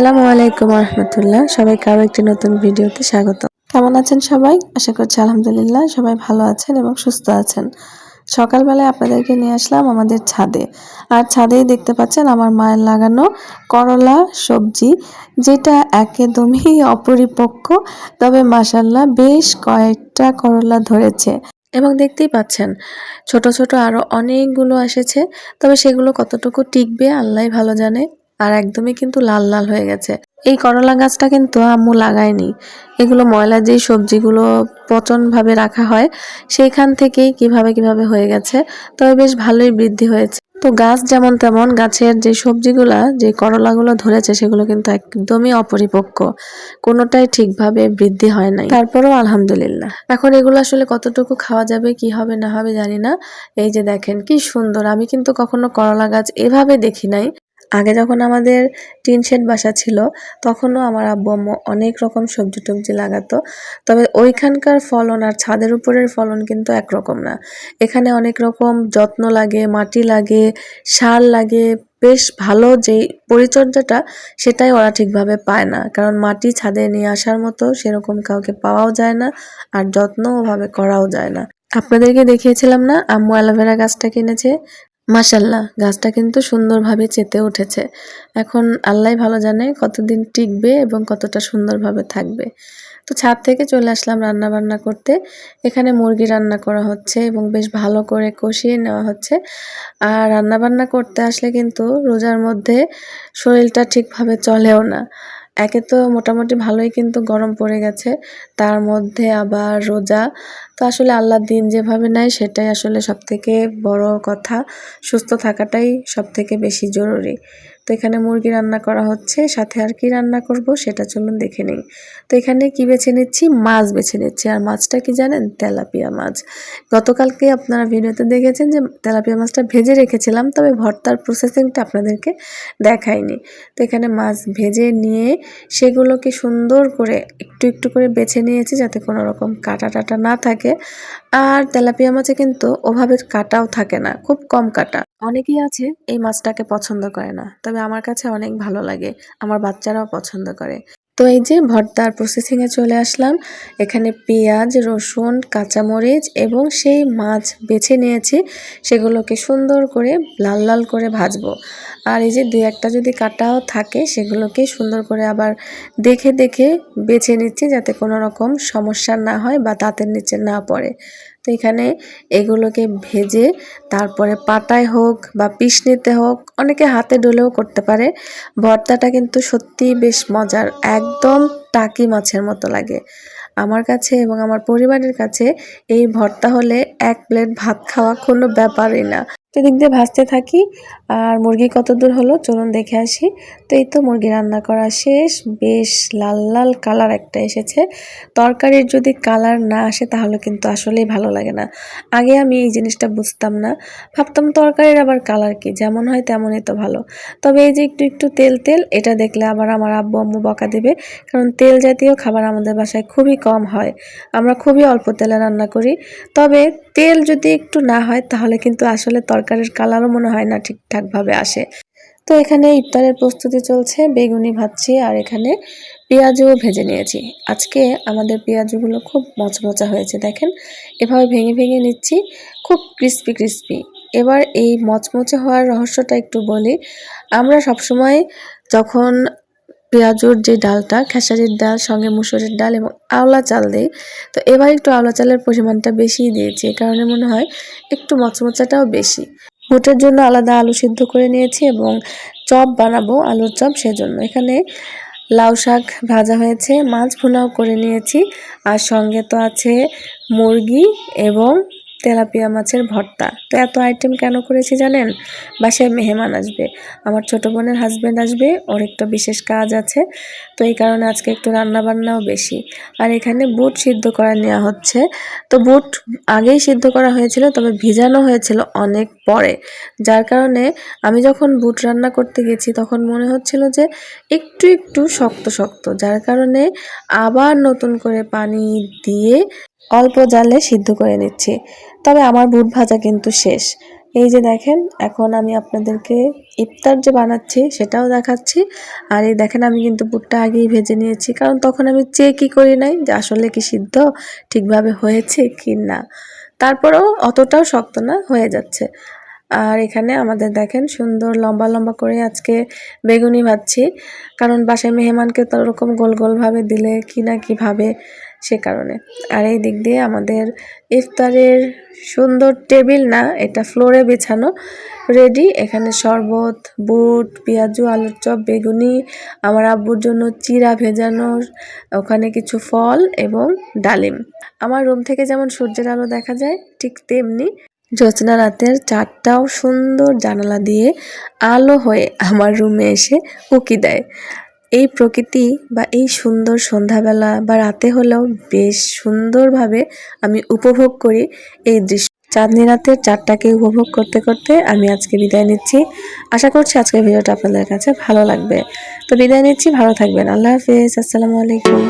আসসালামু আলাইকুম রহমতুল্লাহ। সবাইকে আরও একটি নতুন ভিডিওতে স্বাগত। কেমন আছেন সবাই? আশা করছি আলহামদুলিল্লাহ সবাই ভালো আছেন এবং সুস্থ আছেন। সকালবেলায় আপনাদেরকে নিয়ে আসলাম আমাদের ছাদে। আর ছাদেই দেখতে পাচ্ছেন আমার মায়ের লাগানো করলা সবজি, যেটা একদমই অপরিপক্ক, তবে মাসাল্লাহ বেশ কয়েকটা করলা ধরেছে। এবং দেখতেই পাচ্ছেন, ছোট ছোট আরও অনেকগুলো এসেছে, তবে সেগুলো কতটুকু টিকবে আল্লাহ ভালো জানে। আর একদমই কিন্তু লাল লাল হয়ে গেছে। এই করলা গাছটা কিন্তু আম্মু লাগায়নি। এগুলো ময়লা যেই সবজিগুলো পচনভাবে রাখা হয়, সেইখান থেকেই কীভাবে কীভাবে হয়ে গেছে, তবে বেশ ভালোই বৃদ্ধি হয়েছে। তো গাছ যেমন তেমন গাছের যে সবজিগুলা, যে করলাগুলো ধরেছে, সেগুলো কিন্তু একদমই অপরিপক্ক। কোনোটাই ঠিকভাবে বৃদ্ধি হয় নাই। তারপরেও আলহামদুলিল্লাহ। এখন এগুলো আসলে কতটুকু খাওয়া যাবে, কি হবে না হবে জানি না। এই যে দেখেন, কি সুন্দর। আমি কিন্তু কখনো করলা গাছ এভাবে দেখি নাই। আগে যখন আমাদের টিন শেড বাসা ছিল, তখনও আমার আব্বু আম্মু অনেক রকম সবজি টবজি লাগাতো। তবে ওইখানকার ফলন আর ছাদের উপরের ফলন কিন্তু একরকম না। এখানে অনেক রকম যত্ন লাগে, মাটি লাগে, সার লাগে, বেশ ভালো যেই পরিচর্যাটা সেটাই ওরা ঠিকভাবে পায় না। কারণ মাটি ছাদে নিয়ে আসার মতো সেরকম কাউকে পাওয়াও যায় না আর যত্ন ওভাবে করাও যায় না। আপনাদেরকে দেখিয়েছিলাম না, আম্মু অ্যালোভেরা গাছটা কিনেছে মাসাল্লাহ গাছটা কিন্তু সুন্দরভাবে চেতে উঠেছে। এখন আল্লাহ ভালো জানে কতদিন টিকবে এবং কতটা সুন্দরভাবে থাকবে। তো ছাদ থেকে চলে আসলাম রান্না বান্না করতে। এখানে মুরগি রান্না করা হচ্ছে এবং বেশ ভালো করে কষিয়ে নেওয়া হচ্ছে। আর রান্না বান্না করতে আসলে কিন্তু রোজার মধ্যে শরীরটা ঠিকভাবে চলেও না। একে তো মোটামুটি ভালোই কিন্তু গরম পড়ে গেছে। তার মধ্যে আবার রোজা তো আসলে আল্লাহর দিন যেভাবে নেয় সেটাই আসলে সবথেকে বড় কথা। সুস্থ থাকাটাই সবথেকে বেশি জরুরি। তো এখানে মুরগি রান্না করা হচ্ছে, সাথে আর কি রান্না করব সেটা চলুন দেখে নিই। তো এখানে কি বেছে নিচ্ছি? মাছ বেছে নিচ্ছি। আর মাছটা কি জানেন? তেলাপিয়া মাছ। গতকালকে আপনারা ভিডিওতে দেখেছেন যে তেলাপিয়া মাছটা ভেজে রেখেছিলাম, তবে ভর্তার প্রসেসিংটা আপনাদেরকে দেখাইনি। তো এখানে মাছ ভেজে নিয়ে সেগুলোকে সুন্দর করে একটু একটু করে বেছে নিয়েছি যাতে কোনো রকম কাটা টাটা না থাকে। আর তেলাপিয়া মাছে কিন্তু ওভাবে কাটাও থাকে না, খুব কম কাটা। অনেকেই আছে এই মাছটাকে পছন্দ করে না, তবে আমার কাছে অনেক ভালো লাগে, আমার বাচ্চারাও পছন্দ করে। তো এই যে ভর্তার প্রসেসিংয়ে চলে আসলাম, এখানে পেঁয়াজ, রসুন, কাঁচামরিচ এবং সেই মাছ বেছে নিয়েছি, সেগুলোকে সুন্দর করে লাল লাল করে ভাজবো। আর এই যে দুই একটা যদি কাটাও থাকে, সেগুলোকে সুন্দর করে আবার দেখে দেখে বেছে নিচ্ছি যাতে কোনো রকম সমস্যা না হয় বা দাঁতের নিচে না পড়ে। তো এখানে এগুলোকে ভেজে তারপরে পাটায় হোক বা পিসনিতে হোক, অনেকে হাতে ডলেও করতে পারে। ভর্তাটা কিন্তু সত্যিই বেশ মজার, একদম টাকি মাছের মতো লাগে। আমার কাছে এবং আমার পরিবারের কাছে এই ভর্তা হলে এক প্লেট ভাত খাওয়া কোনো ব্যাপারই না। তো দিক দিয়ে ভাজতে থাকি। আর মুরগি কত দূর হলো, চলুন দেখে আসি। তো এই তো মুরগি রান্না করা শেষ। বেশ লাল লাল কালার একটা এসেছে। তরকারির যদি কালার না আসে, তাহলে কিন্তু আসলেই ভালো লাগে না। আগে আমি এই জিনিসটা বুঝতাম না। ভাবতাম তরকারির আবার কালার কি, যেমন হয় তেমনই তো ভালো। তবে এই যে একটু একটু তেল তেল, এটা দেখলে আবার আমার আব্বু, আম্মু বকা দেবে। কারণ তেল জাতীয় খাবার আমাদের বাসায় খুবই কম হয়। আমরা খুবই অল্প তেলে রান্না করি। তবে তেল যদি একটু না হয়, তাহলে কিন্তু আসলে তরকারির কালারও মনে হয় না ঠিকঠাকভাবে আসে। তো এখানে ইফতারের প্রস্তুতি চলছে, বেগুনি ভাজছি আর এখানে পেঁয়াজও ভেজে নিয়েছি। আজকে আমাদের পেঁয়াজগুলো খুব মচমচা হয়েছে, দেখেন? এভাবে ভেঙে ভেঙে নিচ্ছি, খুব ক্রিস্পি ক্রিস্পি। এবার এই মচমচে হওয়ার রহস্যটা একটু বলি। আমরা সবসময় যখন পেঁয়াজুর যে ডালটা, খেসারির ডাল, সঙ্গে মুসুরের ডাল এবং আওলা চাল দিই। তো এবার একটু আওলা চালের পরিমাণটা বেশিই দিয়েছি, এ কারণে মনে হয় একটু মচমচাটাও বেশি। বুটের জন্য আলাদা আলু সিদ্ধ করে নিয়েছি এবং চপ বানাবো আলুর চপ সেজন্য। এখানে লাউ শাক ভাজা হয়েছে, মাছ ভুনাও করে নিয়েছি। আর সঙ্গে তো আছে মুরগি এবং তেলাপিয়া মাছের ভর্তা। তো এত আইটেম কেন করেছি জানেন? বাসায় মেহমান আসবে, আমার ছোট বোনের হাজব্যান্ড আসবে, ওর একটু বিশেষ কাজ আছে, তো এই কারণে আজকে একটু রান্না বান্নাও বেশি। আর এখানে বুট সিদ্ধ করা নেওয়া হচ্ছে। তো বুট আগেই সিদ্ধ করা হয়েছিল, তবে ভিজানো হয়েছিল অনেক পরে। যার কারণে আমি যখন বুট রান্না করতে গেছি, তখন মনে হচ্ছিল যে একটু একটু শক্ত শক্ত। যার কারণে আবার নতুন করে পানি দিয়ে অল্প জালে সিদ্ধ করে নিচ্ছি। তবে আমার বুট ভাজা কিন্তু শেষ। এই যে দেখেন, এখন আমি আপনাদেরকে ইফতার যে বানাচ্ছি সেটাও দেখাচ্ছি। আর এই দেখেন, আমি কিন্তু বুটটা আগেই ভেজে নিয়েছি। কারণ তখন আমি চেকই করি নাই যে আসলে কি সিদ্ধ ঠিকভাবে হয়েছে কি না। তারপরেও অতটাও শক্ত না, হয়ে যাচ্ছে। আর এখানে আমাদের দেখেন সুন্দর লম্বা লম্বা করে আজকে বেগুনি ভাজছি। কারণ বাসায় মেহমানকে তো ওরকম গোল গোলভাবে দিলে কি না কীভাবে সে কারণে। আর এই দিক দিয়ে আমাদের ইফতারের সুন্দর টেবিল না, এটা ফ্লোরে বিছানো। রেডি এখানে শরবত, বুট, পেঁয়াজু, আলুর চপ, বেগুনি, আমার আব্বুর জন্য চিরা ভেজানোর ওখানে কিছু ফল এবং ডালিম। আমার রুম থেকে যেমন সূর্যের আলো দেখা যায়, ঠিক তেমনি জ্যোৎস্না রাতের চারটাও সুন্দর জানালা দিয়ে আলো হয়ে আমার রুমে এসে উকি দেয়। এই প্রকৃতি বা এই সুন্দর সন্ধ্যাবেলা বা রাতে হলেও বেশ সুন্দরভাবে আমি উপভোগ করি এই দৃশ্য। চাঁদনি রাতের চারটাকে উপভোগ করতে করতে আমি আজকে বিদায় নিচ্ছি। আশা করছি আজকের ভিডিওটা আপনাদের কাছে ভালো লাগবে। তো বিদায় নিচ্ছি, ভালো থাকবেন। আল্লাহ হাফিজ, আসসালামু আলাইকুম।